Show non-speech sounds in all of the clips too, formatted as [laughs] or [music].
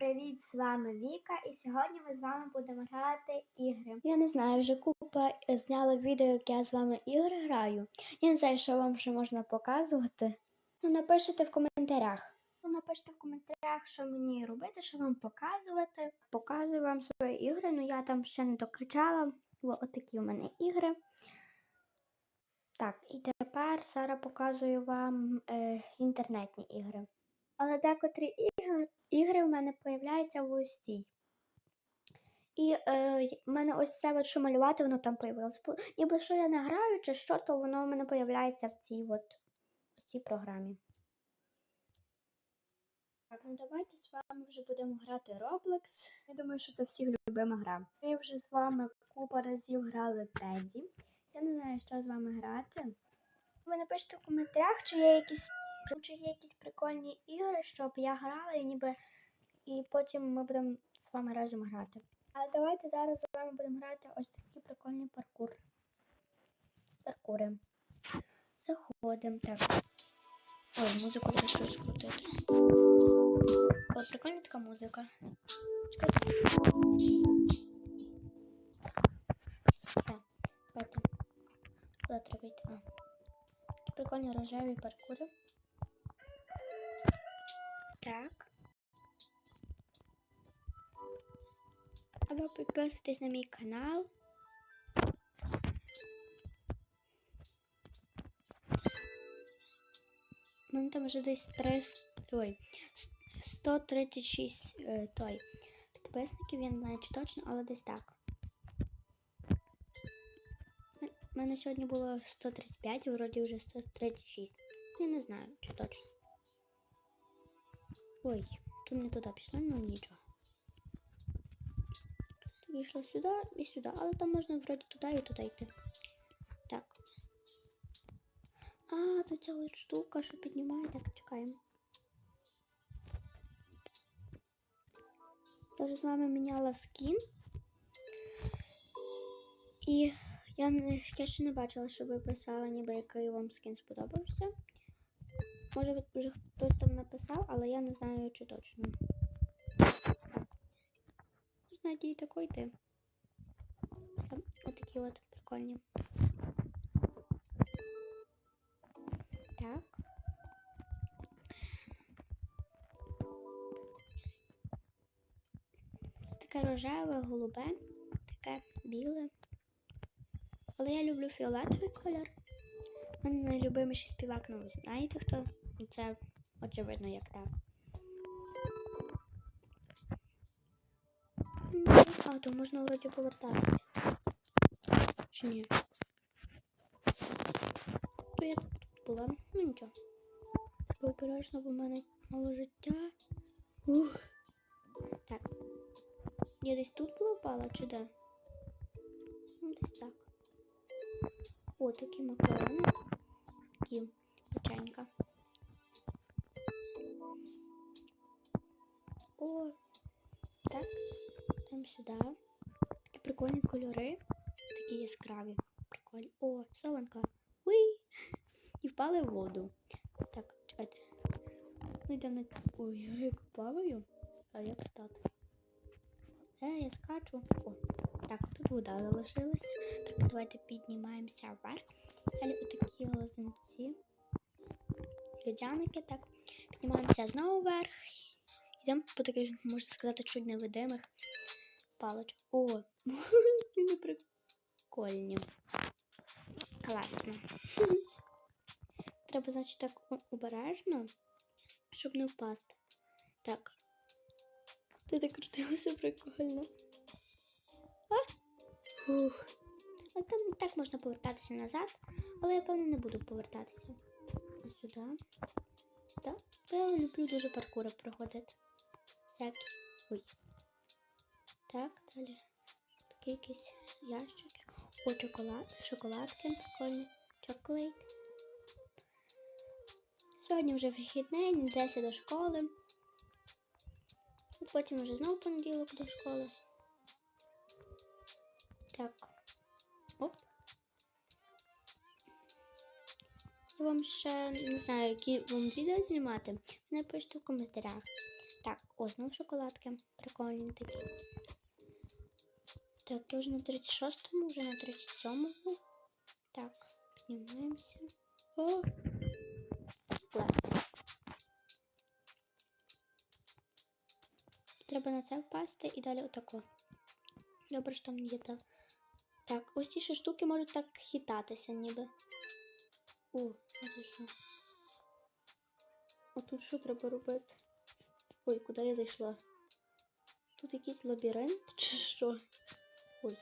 Привіт, з вами Віка, і сьогодні ми з вами будемо грати ігри. Я не знаю, вже купа е, зняла відео, як я з вами ігри граю. Я не знаю, що вам ще можна показувати. Ну, напишіть в коментарях. Ну, напишіть в коментарях, що мені робити, що вам показувати. Показую вам свої ігри, ну я там ще не докачала. О, отакі у мене ігри. Так, і тепер зараз показую вам е, інтернетні ігри. Але декотрі ігри, ігри в мене появляються в ось. І е, в мене ось це от, що малювати, воно там появилось. Ніби що я не граю чи що, то воно в мене появляється в цій от, в цій програмі. Так, ну давайте з вами вже будемо грати Roblox. Я думаю, що це всіх любима гра. Ми вже з вами купа разів грали Теді. Я не знаю, що з вами грати. Ви напишіть в коментарях, чи є якісь, чи є якісь прикольні ігри, щоб я грала і ніби. І потім ми будемо з вами разом грати. Але давайте зараз з вами будемо грати ось такий прикольний паркур. Паркури. Заходимо. Так. Ой, музику щось скрутити. О, прикольна така музика. Чекайте. Все, давайте. Куди треба йти? Такі прикольні рожеві паркури. Так. Або підписуйтесь на мій канал. У мене там вже десь 300, ой, 136 е, той підписників, я не знаю чи точно, але десь так. У мене сьогодні було 135, вроді вже 136. Я не знаю, чи точно. Ой, тут не туди пішло, ну нічого. Так, йшло сюди і сюди, але там можна вроді туди і туди йти. Так. А, тут ця от штука, що піднімає, так, чекаємо. Я вже з вами міняла скін. І я я ще не бачила, що ви писали, ніби який вам скін сподобався. Може, вже хтось там написав, але я не знаю, чи точно. Можна дій такий йти. Отакі от прикольні. Так. Це таке рожеве, голубе, таке біле. Але я люблю фіолетовий колір. У мене найлюбиміший співак, ну ви знаєте хто? Це очевидно як так. А, то можна вроді повертатись. Чи ні? То я тут була. Ну нічого. Обережно, бо в мене мало життя. Ух. Так. Я десь тут була впала, чи де? Ну, десь так. О, такі макарони. Такі печенька. Там сюди. Такі прикольні кольори. Такі яскраві. Прикольні. О, сованка. Уй! І [laughs] впали в воду. Так, чекайте. Ну йдемо на. Ой, я як плаваю. А як стати? Е, я скачу. О, так, тут вода залишилася. Так, давайте піднімаємося вверх. Далі отакі лозинці. Людяники, так. Піднімаємося знову вверх. Йдемо по таких, можна сказати, чуть невидимих паличок. О, [laughs] вони прикольні. Класно. [laughs] Треба, значить, так обережно, щоб не впасти. Так. Ти так крутилася прикольно. А? Фух. А там так можна повертатися назад, але я певно не буду повертатися. Сюди. Сюди. Я люблю дуже паркури проходити. Всякі. Ой. Так, далі. Такі якісь ящики. О, шоколад, шоколадки прикольні. Чоклейт. Сьогодні вже вихідний, йдеться до школи. І потім вже знову понеділок до школи. Так. Оп. Я вам ще не знаю, які вам відео знімати. Напишіть в коментарях. Так, о, знову шоколадки. Прикольні такі. Так, я вже на 36-му, вже на 37-му. Так, піднімаємося. О! Клас. Треба на це впасти і далі отако. Добре, що там є та. Так, ось ці штуки можуть так хитатися, ніби. О, це що? А тут що треба робити? Ой, куди я зайшла? Тут якийсь лабіринт чи що? Ой.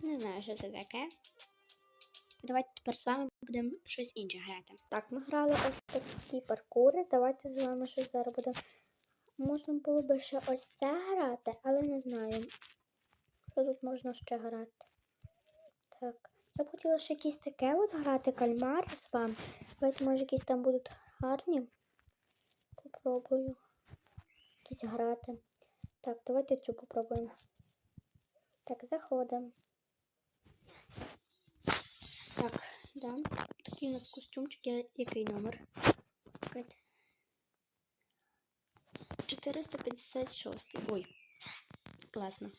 Не знаю, що це таке. Давайте тепер з вами будемо щось інше грати. Так, ми грали ось такі паркури. Давайте з вами щось зараз будемо. Можна було би ще ось це грати, але не знаю. Що тут можна ще грати? Так. Я б хотіла ще якісь таке от грати кальмар з вами. Давайте, може, якісь там будуть гарні. Попробую. Якісь грати. Так, давайте цю попробуємо. Так, заходимо. Так, да. Такий у нас костюмчик. Який номер? Чекайте. 456. Ой. Класно.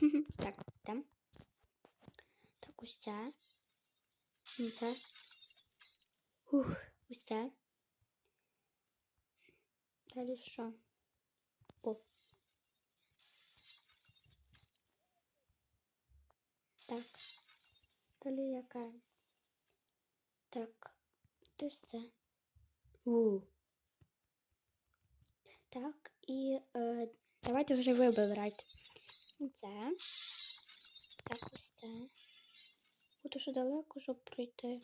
[laughs] так, там. Так, ось це. Ось це. Ух, ось це. Далі що? О. Так. Далі яка? Так. Ж це. У. Так, і е, давайте вже ви вибирайте. Це. Так, ось це. Буду ще далеко, щоб пройти.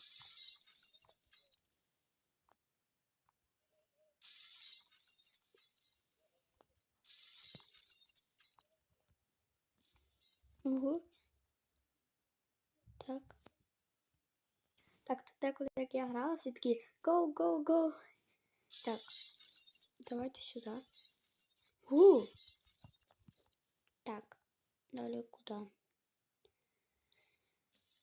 Ого. Так. Так, тут деколи, як я грала, всі такі go, go, go. Так. Давайте сюди. У. Так. Далі куди?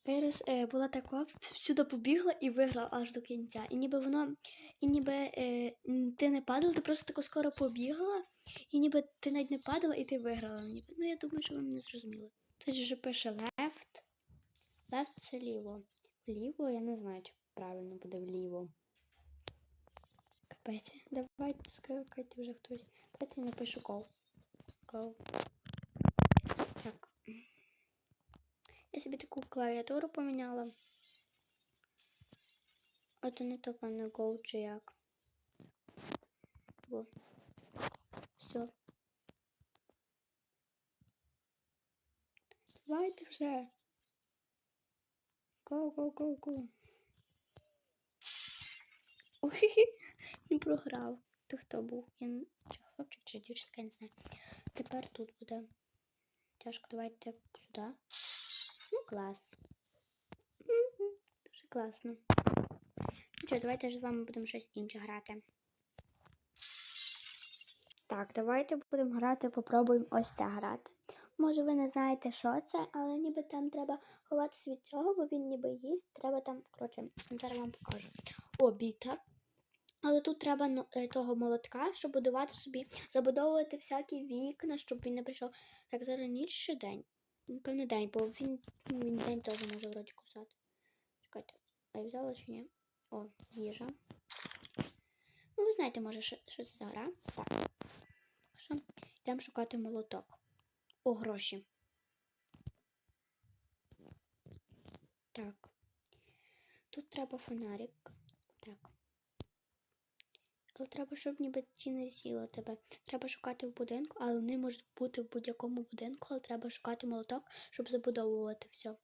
Перес е, була така, сюди побігла і виграла аж до кінця. І ніби воно, і ніби е, ти не падала, ти просто тако скоро побігла, і ніби ти навіть не падала, і ти виграла. Ніби. Ну, я думаю, що ви мене зрозуміли. Ж вже пише left. Left це ліво. Вліво, я не знаю, чи правильно буде вліво. Капець. Давайте скакайте вже хтось. Давайте я напишу go. Go. Так. Я собі таку клавіатуру поміняла. То не то певно Go чи як. Во. Все. Давайте вже. Go. Ой, [laughs] не програв. То хто був? Я. Чи хлопчик, чи дівчинка, я не знаю. Тепер тут буде. Тяжко, давайте сюди. Ну, клас. Дуже класно. Ну що, давайте з вами будемо щось інше грати. Так, давайте будемо грати, попробуємо ось це грати. Може, ви не знаєте, що це, але ніби там треба ховатися від цього, бо він ніби їсть. Треба там, коротше, зараз вам покажу. О, біта. Але тут треба ну, е, того молотка, щоб будувати собі, забудовувати всякі вікна, щоб він не прийшов. Так, зараз ніч чи день? Певний день, бо він, він день теж може вроді кусати. Чекайте, а я взяла чи ні? О, їжа. Ну, ви знаєте, може, що, що це за гра? Так. Йдемо шукати молоток. О, гроші. Так. Тут треба фонарик. Так. Але треба, щоб ніби ці не з'їли тебе. Треба шукати в будинку, але вони можуть бути в будь-якому будинку, але треба шукати молоток, щоб забудовувати все.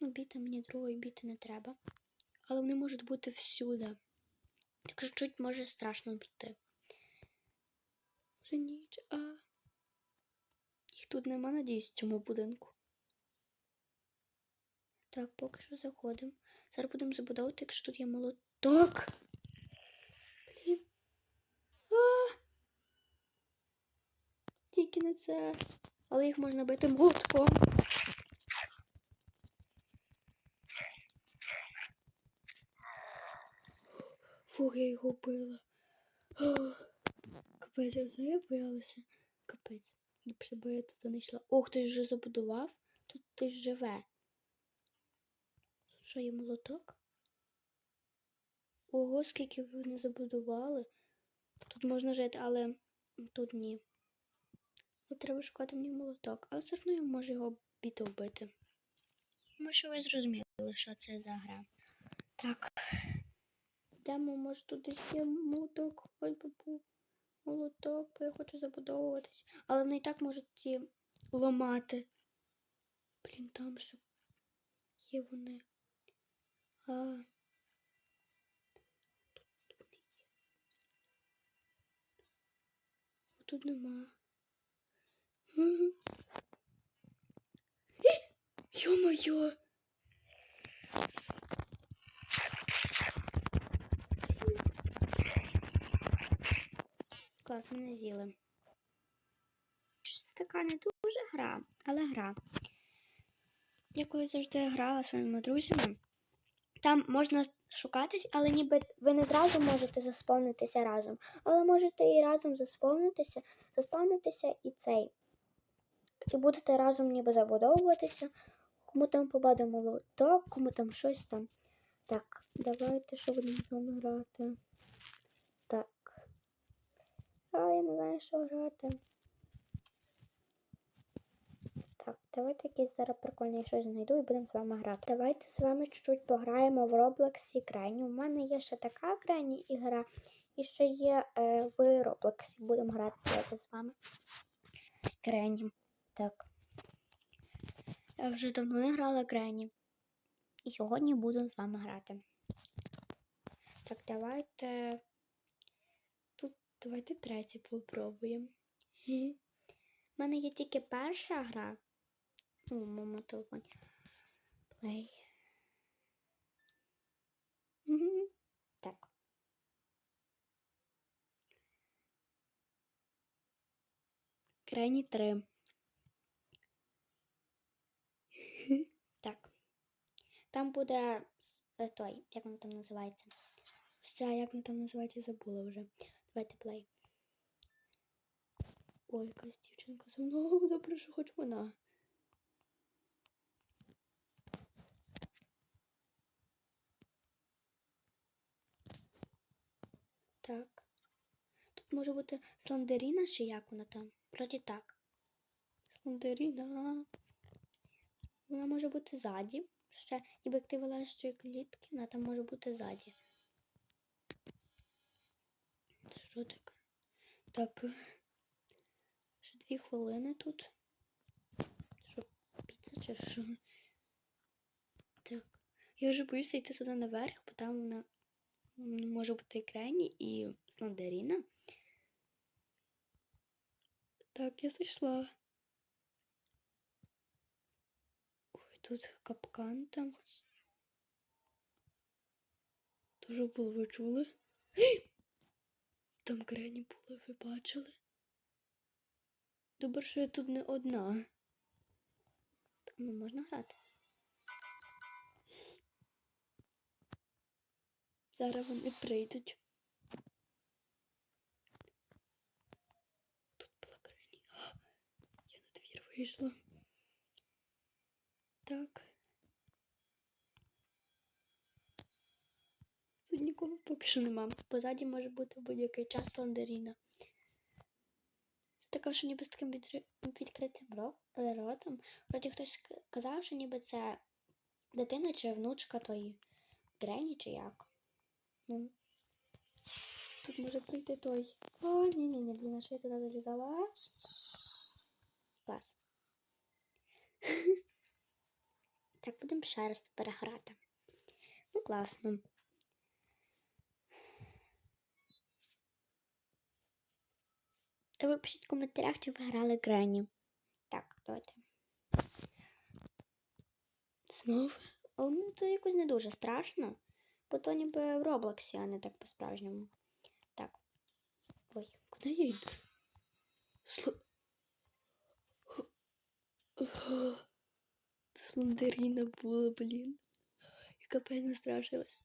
Ну, біти мені другої біти не треба. Але вони можуть бути всюди. Якщо чуть може страшно піти. Вже а. Тут нема надії в цьому будинку. Так, поки що заходимо. Зараз будемо забудовувати, якщо тут є молоток. Блін. А! Тільки не це. Але їх можна бити молотком. Фух, я його била. Капець, я взагалі боялася. Капець. Ліпше би я туди не йшла. О, хтось вже забудував. Тут хтось живе. Тут що є молоток? Ого, скільки вони забудували. Тут можна жити, але тут ні. Але треба шукати мені молоток. Але все одно я можу його біти вбити. Тому що ви зрозуміли, що це за гра. Так. Йдемо, може тут десь є молоток, хоч би був молоток, бо я хочу забудовуватись. Але вони і так можуть ті ламати. Блін, там ще є вони. А. Тут вони є. Тут нема. Мгм. Клас, мене з'їли. Щось така не дуже гра, але гра. Я коли завжди грала своїми друзями. Там можна шукатись, але ніби ви не зразу можете заспавнитися разом. Але можете і разом заспавнитися, заспавнитися і цей. І будете разом ніби забудовуватися. Кому там попаде молоток, кому там щось там. Так, давайте що будемо з вами грати. Так. А, я не знаю, що грати. Так, давайте якесь зараз прикольне щось знайду і будемо з вами грати. Давайте з вами чуть-чуть пограємо в Роблоксі Крайні. У мене є ще така крайні ігра, і ще є е, в Роблоксі. Будемо грати з вами. Крайні. Так. Я вже давно не грала Крайні. І сьогодні буду з вами грати. Так, давайте. Давайте третє попробуємо. У мене є тільки перша гра. В моєму телефоні. Play. Так. Крайні три. Так. Там буде е, той, як він там називається. Все, як він там називається, забула вже. Давайте плей. Ой, якась дівчинка за мною. Добре, що хоч вона. Так. Тут може бути сландеріна чи як вона там? Вроді так. Сландеріна. Вона може бути ззаді. Ще, ніби як ти вилазиш з цієї клітки, вона там може бути ззаді. Це що? Так. е, Ще дві хвилини тут. Що, піца чи що? Так. Я вже боюся йти туди наверх, бо там вона може бути крайні і сландеріна. Так, я зайшла. Ой, тут капкан там. Дуже було ви чули? Там крайні були, ви бачили? Добре, що я тут не одна. Не можна грати. Зараз вони прийдуть. Тут була крайні. [gasps] Я на двір вийшла. Так. Тут нікого поки що нема. Позаді може бути будь-який час ландеріна. Це така, що ніби з таким відкритим ротом. Вроді хтось казав, що ніби це дитина чи внучка тої Грені, чи як. Ну. Тут може прийти той. О, ні, ні, ні, блін, що я туди залізала? Клас. [laughs] Так, будемо ще раз переграти. Ну, класно. Та ви пишіть в коментарях, чи ви грали Грені. Так, давайте. Знов. О, ну, то якось не дуже страшно. Бо то ніби в Роблоксі, а не так по-справжньому. Так. Ой, куди я йду? Сло... Це була, блін. Я капець настрашилась.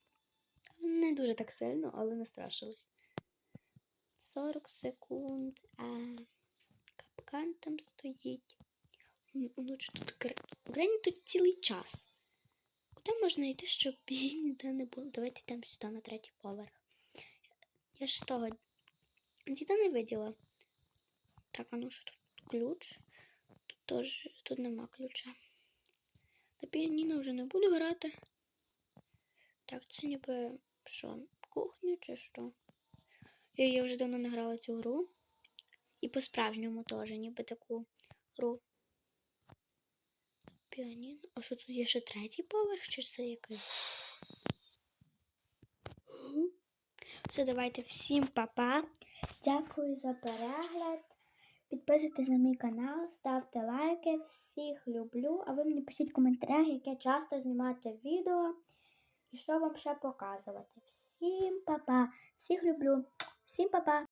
Не дуже так сильно, але не страшилась. 40 секунд. А капкан там стоїть. Ну, що тут Гре- Грені тут цілий час. Куди можна йти, щоб [laughs] її ніде не було? Давайте йдемо сюди на третій поверх. Я ж того діда не виділа. Так, а ну що тут ключ? Тут теж тут нема ключа. Та піаніно вже не буду грати. Так, це ніби що? Кухня чи що? Я, я вже давно не грала цю гру. І по-справжньому теж, ніби таку гру. Піаніно. А що тут є ще третій поверх, чи це який? Все, давайте всім па-па. Дякую за перегляд. Підписуйтесь на мій канал, ставте лайки. Всіх люблю. А ви мені пишіть в коментарях, яке часто знімати відео і що вам ще показувати. Всім па-па. Всіх люблю. Всім па-па.